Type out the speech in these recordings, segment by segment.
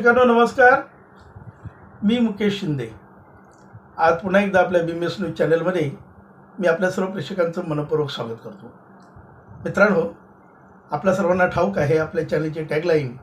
प्रेक्षकांनो नमस्कार. मी मुकेश शिंदे. आज पुन्हा एकदा आपल्या बी एस न्यूज चॅनलमध्ये मी आपल्या सर्व प्रेक्षकांचं मनपूर्वक स्वागत करतो. मित्रांनो आपल्या सर्वांना ठाऊक आहे आपल्या चॅनलची टॅगलाईन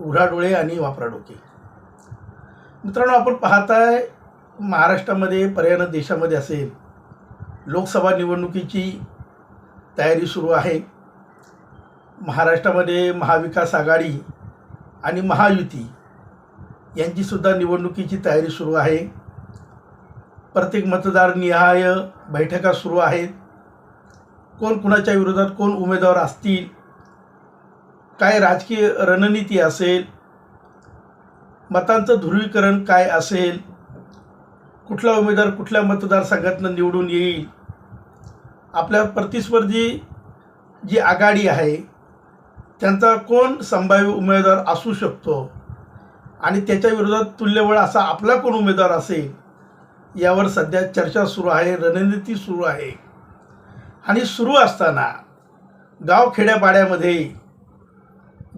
उघडा डोळे आणि वापरा डोके. मित्रांनो आपण पाहताय महाराष्ट्रामध्ये पर्यायनं देशामध्ये असेल लोकसभा निवडणुकीची तयारी सुरू आहे. महाराष्ट्रामध्ये महाविकास आघाडी आणि महायुती यांचीसुद्धा निवडणुकीची तयारी सुरू आहे. प्रत्येक मतदार निहाय बैठका सुरू आहेत. कोण कुणाच्या विरोधात कोण उमेदवार असतील काय राजकीय रणनीती असेल मतांचं ध्रुवीकरण काय असेल कुठला उमेदवार कुठल्या मतदारसंघातनं निवडून येईल आपल्या प्रतिस्पर्धी जी आघाडी आहे त्यांचा कोण संभाव्य उमेदवार असू शकतो आणि त्याच्या विरोधात तुल्यबळ असा आपला कोण उमेदवार असेल यावर सध्या चर्चा सुरू आहे रणनीती सुरू आहे. आणि सुरू असताना गाव खेड्यापाड्यामध्ये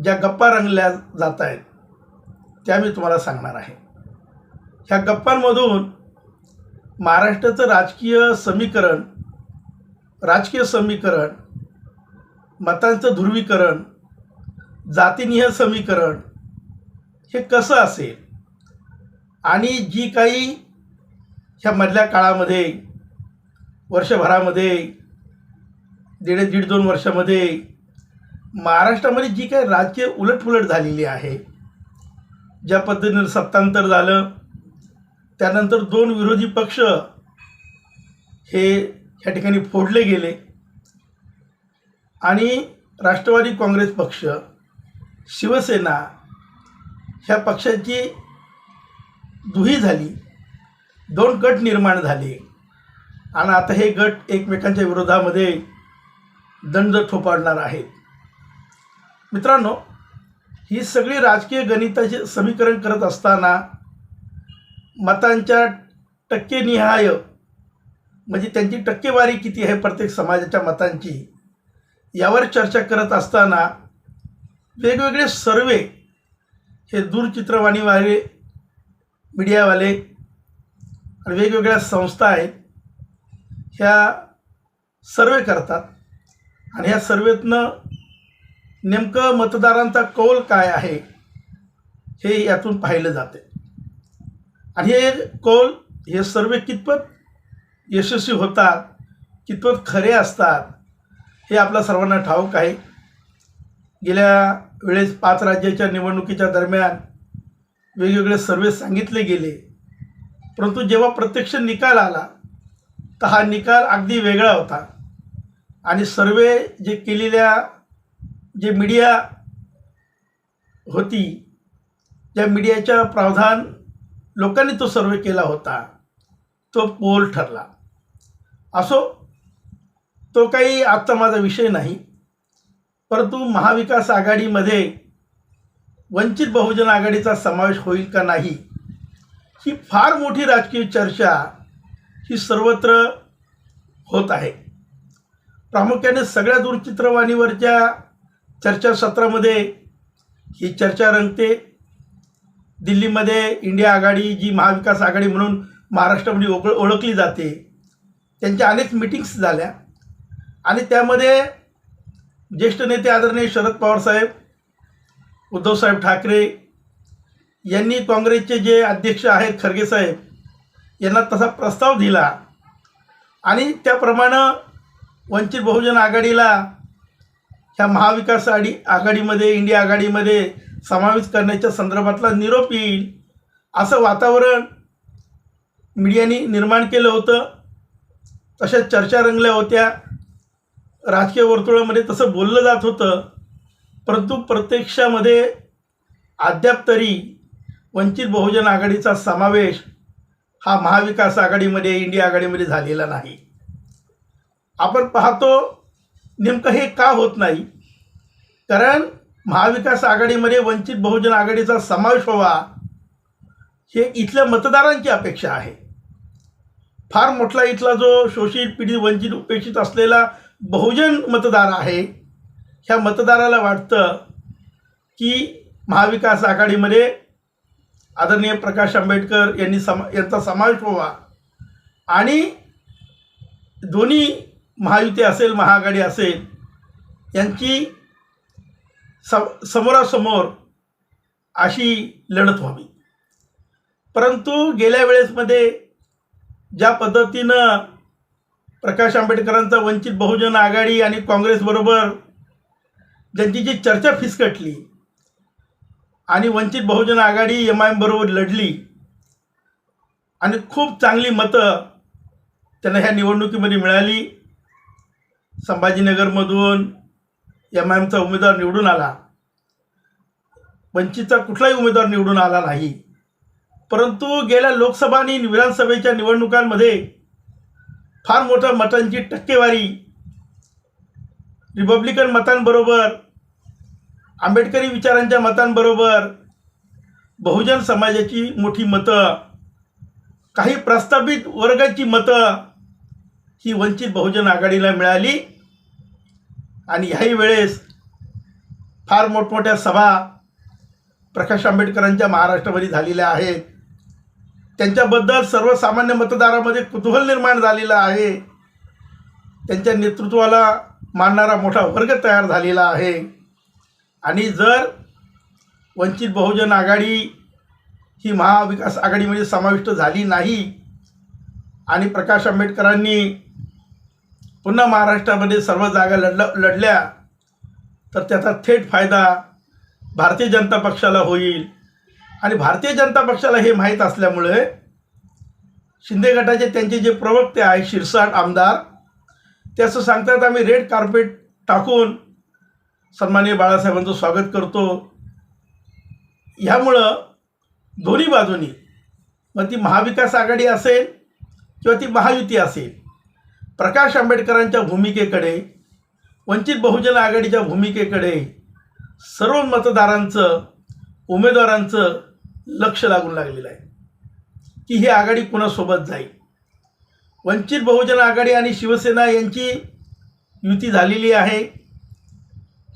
ज्या गप्पा रंगल्या जात आहेत त्या मी तुम्हाला सांगणार आहे. ह्या गप्पांमधून महाराष्ट्राचं राजकीय समीकरण राजकीय समीकरण मतांचं ध्रुवीकरण जातीनिय समीकरण हे कसं असेल? आणि जी काही ह्या मधल्या काळामध्ये वर्षभरामध्ये दीड दीड दोन वर्षामध्ये महाराष्ट्रामध्ये जी काही राजकीय उलटफुलट झालेली आहे ज्या पद्धतीनं सत्तांतर झालं त्यानंतर दोन विरोधी पक्ष हे ह्या ठिकाणी फोडले गेले. आणि राष्ट्रवादी काँग्रेस पक्ष शिवसेना ह्या पक्षाची दुही झाली दोन गट निर्माण झाले. आणि आता हे गट एकमेकांच्या विरोधामध्ये दंड थोपाडणार आहेत. मित्रांनो ही सगळी राजकीय गणिताचे समीकरण करत असताना मतांच्या टक्केनिहाय म्हणजे त्यांची टक्केवारी किती आहे प्रत्येक समाजाच्या मतांची यावर चर्चा करत असताना वेगवेगळे सर्वे हे दूरचित्रवाणीवाले मीडियावाले आणि वेगवेगळ्या संस्था आहेत ह्या सर्वे करतात. आणि ह्या सर्वेतनं नेमकं मतदारांचा कौल काय आहे हे यातून पाहिलं जाते. आणि हे कौल हे सर्वे कितपत यशस्वी होतात कितपत खरे असतात हे आपल्या सर्वांना ठाऊक आहे. गेल्या वेळेस पाच राज्याच्या निवडणुकीच्या दरम्यान वेगवेगळे सर्वे सांगितले गेले. परंतु जेव्हा प्रत्यक्ष निकाल आला तर हा निकाल अगदी वेगळा होता. आणि सर्वे जे केलेल्या जे मीडिया होती ज्या मीडियाच्या प्रावधान लोकांनी तो सर्वे केला होता. तो पोल ठरला. असो तो काही आत्ता माझा विषय नाही. परंतु महाविकास आघाडीमध्ये वंचित बहुजन आघाडीचा समावेश होईल का नाही ही फार मोठी राजकीय चर्चा ही सर्वत्र होत आहे. प्रामुख्याने सगळ्या दूरचित्रवाणीवरच्या चर्चासत्रामध्ये ही चर्चा रंगते. दिल्लीमध्ये इंडिया आघाडी जी महाविकास आघाडी म्हणून महाराष्ट्रामध्ये ओळख ओळखली जाते त्यांच्या अनेक मिटिंग्स झाल्या आणि त्यामध्ये ज्येष्ठ नेते आदरणीय शरद पवार साहेब उद्धवसाहेब ठाकरे यांनी काँग्रेसचे जे अध्यक्ष आहेत खरगे साहेब यांना तसा प्रस्ताव दिला. आणि त्याप्रमाणे वंचित बहुजन आघाडीला ह्या महाविकास आघाडी आघाडीमध्ये इंडिया आघाडीमध्ये समावेश करण्याच्या संदर्भातला निरोप येईल असं वातावरण मीडियानी निर्माण केलं होतं. तशा चर्चा रंगल्या होत्या. राजकीय वर्तुळामध्ये तसं बोललं जात होतं परंतु प्रत्यक्षामध्ये अद्याप तरी वंचित बहुजन आघाडीचा समावेश हा महाविकास आघाडीमध्ये इंडिया आघाडीमध्ये झालेला नाही. आपण पाहतो नेमकं हे का होत नाही? कारण महाविकास आघाडीमध्ये वंचित बहुजन आघाडीचा समावेश व्हावा हे इथल्या मतदारांची अपेक्षा आहे. फार मोठा इथला जो शोषित पीडित वंचित उपेक्षित असलेला बहुजन मतदार आहे. ह्या मतदाराला वाटतं की महाविकास आघाडीमध्ये आदरणीय प्रकाश आंबेडकर यांनी समा यांचा समावेश व्हावा. आणि दोन्ही महायुती असेल महाआघाडी असेल यांची सम समोरासमोर अशी लढत व्हावी. परंतु गेल्या वेळेसमध्ये ज्या पद्धतीनं प्रकाश आंबेडकरांचा वंचित बहुजन आघाडी आणि काँग्रेसबरोबर ज्यांची जी चर्चा फिसकटली आणि वंचित बहुजन आघाडी एम आय एमबरोबर लढली आणि खूप चांगली मतं त्यांना ह्या निवडणुकीमध्ये मिळाली. संभाजीनगरमधून एम आय एमचा उमेदवार निवडून आला. वंचितचा कुठलाही उमेदवार निवडून आला नाही. परंतु गेल्या लोकसभा आणि विधानसभेच्या निवडणुकांमध्ये फार मोठ्या मतांची टक्केवारी. रिपब्लिकन मतांबरोबर आंबेडकरी विचारांच्या मतांबरोबर बहुजन समाजाची मोठी मतं काही प्रस्थापित वर्गाची मतं ही वंचित बहुजन आघाडीला मिळाली. आणि ह्याही वेळेस फार मोठमोठ्या सभा प्रकाश आंबेडकरांच्या महाराष्ट्रामध्ये झालेल्या आहेत. त्यांच्याबद्दल सर्वसामान्य मतदारामध्ये कुतूहल निर्माण झालेलं आहे. त्यांच्या नेतृत्वाला मानणारा मोठा वर्ग तयार झालेला आहे. आणि जर वंचित बहुजन आघाडी ही महाविकास आघाडीमध्ये समाविष्ट झाली नाही आणि प्रकाश आंबेडकरांनी पुन्हा महाराष्ट्रामध्ये सर्व जागा लढल्या लढल्या तर त्याचा थेट फायदा भारतीय जनता पक्षाला होईल. आणि भारतीय जनता पक्षाला हे माहीत असल्यामुळे शिंदे गटाचे त्यांचे जे प्रवक्ते आहे शिरसाट आमदार ते असं सांगतात आम्ही रेड कार्पेट टाकून सन्माननीय बाळासाहेबांचं स्वागत करतो. ह्यामुळं दोन्ही बाजूनी मग ती महाविकास आघाडी असेल किंवा ती महायुती असेल प्रकाश आंबेडकरांच्या भूमिकेकडे वंचित बहुजन आघाडीच्या भूमिकेकडे सर्व मतदारांचं उमेदवारांचं लक्ष लागून लागलेलं आहे. की ही आघाडी कुणासोबत जाईल? वंचित बहुजन आघाडी आणि शिवसेना यांची युती झालेली आहे.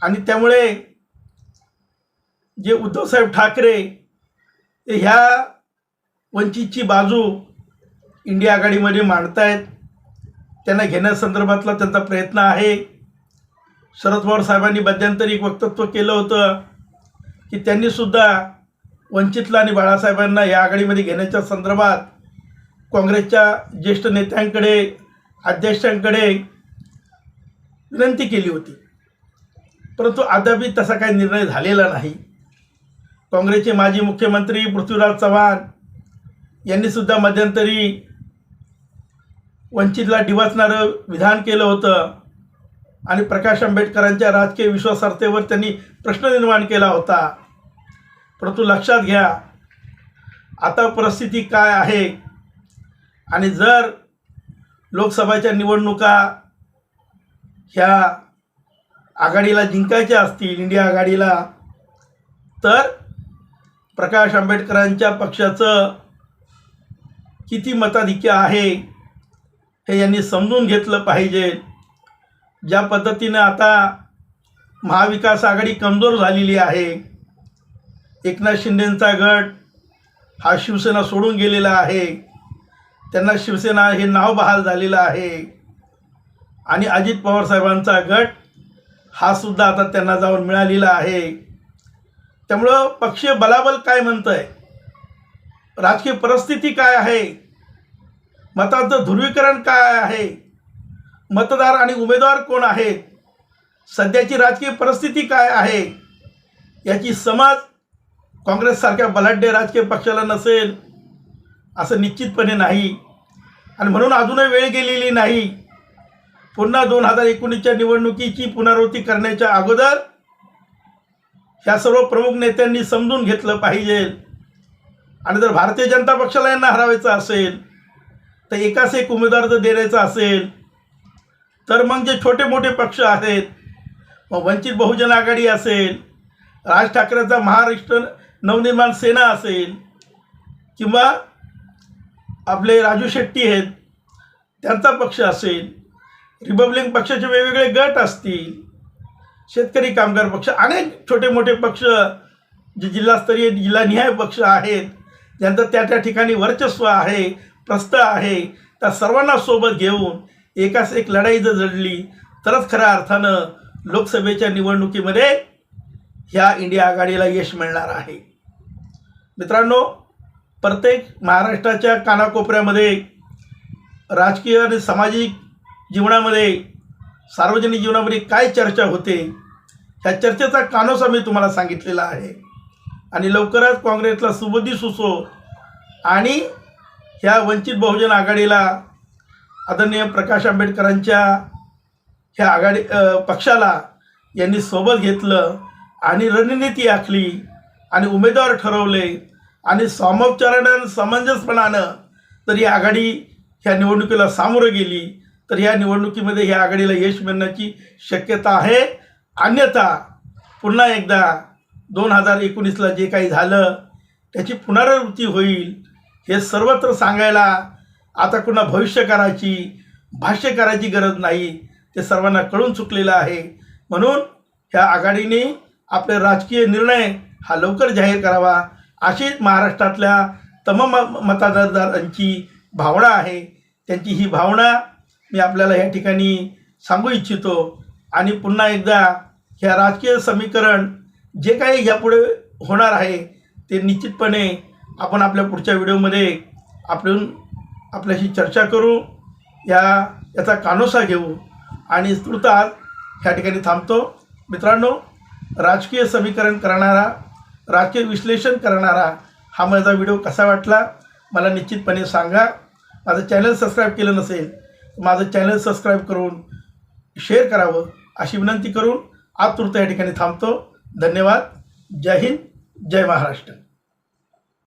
आणि त्यामुळे जे उद्धवसाहेब ठाकरे ते ह्या वंचितची बाजू इंडिया आघाडीमध्ये मांडतायत. त्यांना घेण्यासंदर्भातला त्यांचा प्रयत्न आहे. शरद पवार साहेबांनी मध्यंतरी एक वक्तव्य केलं होतं की त्यांनीसुद्धा वंचितला आणि बाळासाहेबांना या आघाडीमध्ये घेण्याच्या संदर्भात काँग्रेसच्या ज्येष्ठ नेत्यांकडे अध्यक्षांकडे विनंती केली होती. परंतु अद्यापही तसा काही निर्णय झालेला नाही. काँग्रेसचे माजी मुख्यमंत्री पृथ्वीराज चव्हाण यांनीसुद्धा मध्यंतरी वंचितला डिवाचणारं विधान केलं होतं आणि प्रकाश आंबेडकरांच्या राजकीय विश्वासार्हतेवर त्यांनी प्रश्न निर्माण केला होता. परंतु लक्षात घ्या आता परिस्थिती काय आहे? आणि जर लोकसभाच्या निवडणुका ह्या आघाडीला जिंकायच्या असतील इंडिया आघाडीला तर प्रकाश आंबेडकरांच्या पक्षाचं किती मताधिक्य आहे हे यांनी समजून घेतलं पाहिजे. ज्या पद्धतीनं आता महाविकास आघाडी कमजोर झालेली आहे एकनाथ शिंदेंचा गट हा शिवसेना सोडून गेलेला आहे. त्यांना शिवसेना हे नाव बहाल झालेलं आहे. आणि अजित पवार साहेबांचा गट हा सुद्धा आता त्यांना जाऊन मिळालेला आहे. त्यामुळं पक्षीय बलाबल काय म्हणतं आहे राजकीय परिस्थिती काय आहे? मताचं ध्रुवीकरण काय आहे? मतदार आणि उमेदवार कोण आहेत? सध्याची राजकीय परिस्थिती काय आहे? याची समज काँग्रेससारख्या बलाढ्य राजकीय पक्षाला नसेल असं निश्चितपणे नाही. आणि म्हणून अजूनही वेळ गेलेली नाही. पुन्हा दोन हजार एकोणीसच्या निवडणुकीची पुनरावृत्ती करण्याच्या अगोदर ह्या सर्व प्रमुख नेत्यांनी समजून घेतलं पाहिजे. आणि जर भारतीय जनता पक्षाला यांना हरवायचं असेल तर एकाच एक उमेदवार जर देण्याचा असेल तर मग जे छोटे मोठे पक्ष आहेत मग वंचित बहुजन आघाडी असेल राज ठाकरेंचा महाराष्ट्र नवनिर्माण सेना असेल किंवा आपले राजू शेट्टी आहेत त्यांचा पक्ष असेल रिपब्लिक पक्षाचे वेगवेगळे गट असतील शेतकरी कामगार पक्ष अनेक छोटे मोठे पक्ष जे जिल्हास्तरीय जिल्हानिहाय पक्ष आहेत ज्यांचं त्या त्या ठिकाणी वर्चस्व आहे प्रस्थ आहे त्या सर्वांना सोबत घेऊन एकास एक लढाई जर जडली तरच खऱ्या अर्थानं लोकसभेच्या निवडणुकीमध्ये ह्या इंडिया आघाडीला यश मिळणार आहे. मित्रांनो प्रत्येक महाराष्ट्राच्या कानाकोपऱ्यामध्ये राजकीय आणि सामाजिक जीवनामध्ये सार्वजनिक जीवनामध्ये काय चर्चा होते ह्या चर्चेचा कानोसा मी तुम्हाला सांगितलेला आहे. आणि लवकरच काँग्रेसला सुबुद्धी सुचो आणि ह्या वंचित बहुजन आघाडीला आदरणीय प्रकाश आंबेडकरांच्या ह्या आघाडी पक्षाला यांनी सोबत घेतलं. आणि रणनीती आखली आणि उमेदवार ठरवले आणि सामोपचारानं आणि समंजसपणानं तर ही आघाडी ह्या निवडणुकीला सामोरं गेली. तर ह्या निवडणुकीमध्ये ह्या आघाडीला यश मिळण्याची शक्यता आहे. अन्यथा पुन्हा एकदा दोन हजार एकोणीसला जे काही झालं त्याची पुनरावृत्ती होईल हे सर्वत्र सांगायला आता पुन्हा भविष्य करायची भाष्य करायची गरज नाही. ते सर्वांना कळून चुकलेलं आहे. म्हणून ह्या आघाडीने आपले राजकीय निर्णय हा लवकर जाहीर करावा अशी महाराष्ट्रातल्या तमाम मतदारांची भावना आहे. त्यांची ही भावना मी आपल्याला या ठिकाणी सांगू इच्छितो. आणि पुन्हा एकदा ह्या राजकीय समीकरण जे काही यापुढे होणार आहे ते निश्चितपणे आपण आपल्या पुढच्या व्हिडिओमध्ये आपण आपल्याशी चर्चा करू या याचा कानोसा घेऊ. आणि तुर्तास ह्या ठिकाणी थांबतो. मित्रांनो राजकीय समीकरण करणारा राजकीय विश्लेषण करणारा हा माझा व्हिडिओ कसा वाटला मला निश्चितपणे सांगा. माझं चॅनल सबस्क्राईब केलं नसेल माझं चॅनल सबस्क्राईब करून शेअर करावं अशी विनंती करून आतुरता या ठिकाणी थांबतो. धन्यवाद. जय हिंद. जय महाराष्ट्र.